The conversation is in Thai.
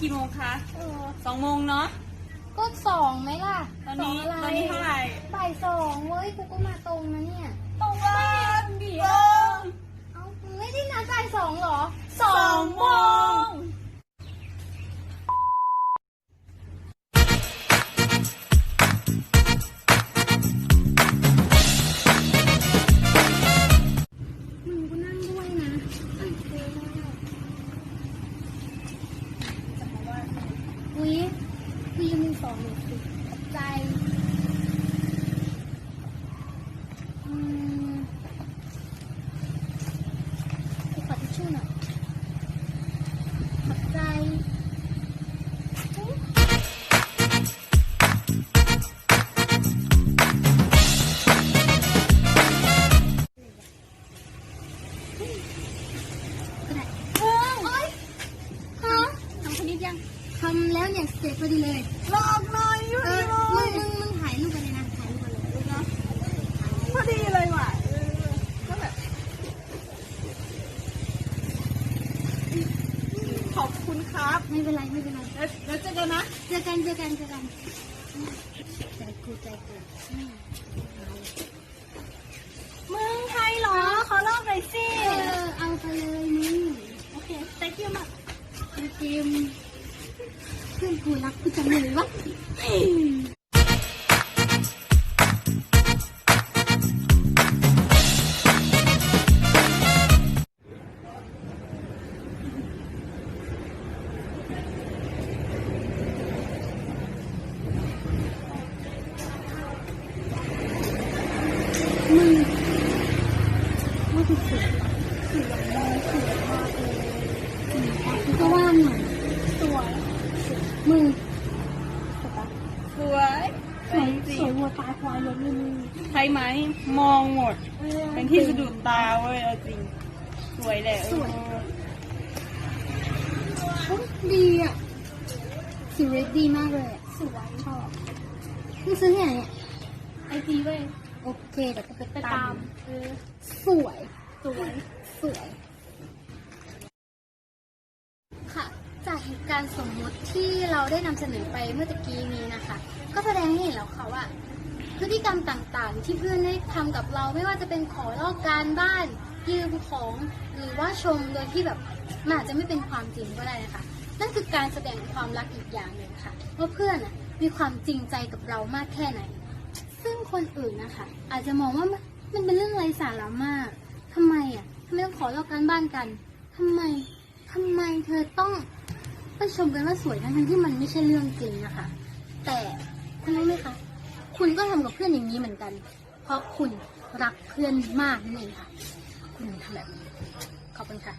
กี่โมงคะเออสองโมงเนาะก็สองไหมล่ะ ตอนนี้ำแล้วเนี่ยเสร็จพอดีเลยลอกหน่อยอยู่เอดีอเลมึงยมึงมึงถ่ายรูปกันเลยนะถ่ายรูปกันเลยรูปเนาะพอดีเลยว่ะเออก็แบบขอบคุณครับไม่เป็นไรไม่เป็นไรแล้วแล้วเจอกันนะ เจอกันเจอกันเจอกันใจกูใจกูอืม มึงใครเหรอ ขอลอกหน่อยสิ เออเอาไปเลยมึง โอเค thank you มาก เกม เพื่อนกูรักกูจังเล ตายควายเลยมึงใช่ไหมมองหมดเป็นที่สะดุดตาเว้ยเอาจริง สวยแหละเออโอ้ยดีอะสีเรดดีมากเลยอะสวยชอบมึงซื้อที่ไหนเนี่ยไอจีเว้ยโอเคเดี๋ยวกูไปไปตาตาม มเออสวย สวยสวย ค่ะ จากเหตุการณ์สมมุติที่เราได้นำเสนอไปเมื่อตะกี้นี้นะคะ ก็แสดงให้เห็นแล้วค่ะว่า พฤติกรรมต่างๆ ที่เพื่อนได้ทำกับเราไม่ว่าจะเป็นขอลอกการบ้านยืมของหรือว่าชมโดยที่แบบมันอาจจะไม่เป็นความจริงก็ได้นะคะนั่นคือการแสดงความรักอีกอย่างหนึ่งค่ะว่าเพื่อนมีความจริงใจกับเรามากแค่ไหน ซึ่งคนอื่นนะคะ อาจจะมองว่ามันเป็นเรื่องไร้สาระมากทำไมอะทำไมต้องขอลอกการบ้านกันทำไมทำไมเธอต้องไปชมกันว่าสวยทั้งที่มันไม่ใช่เรื่องจริงนะคะ แต่ คุณก็ทำกับเพื่อนอย่างนี้เหมือนกัน เพราะคุณรักเพื่อนมากนั่นเองค่ะ คุณทำแบบนี้ขอบคุณค่ะ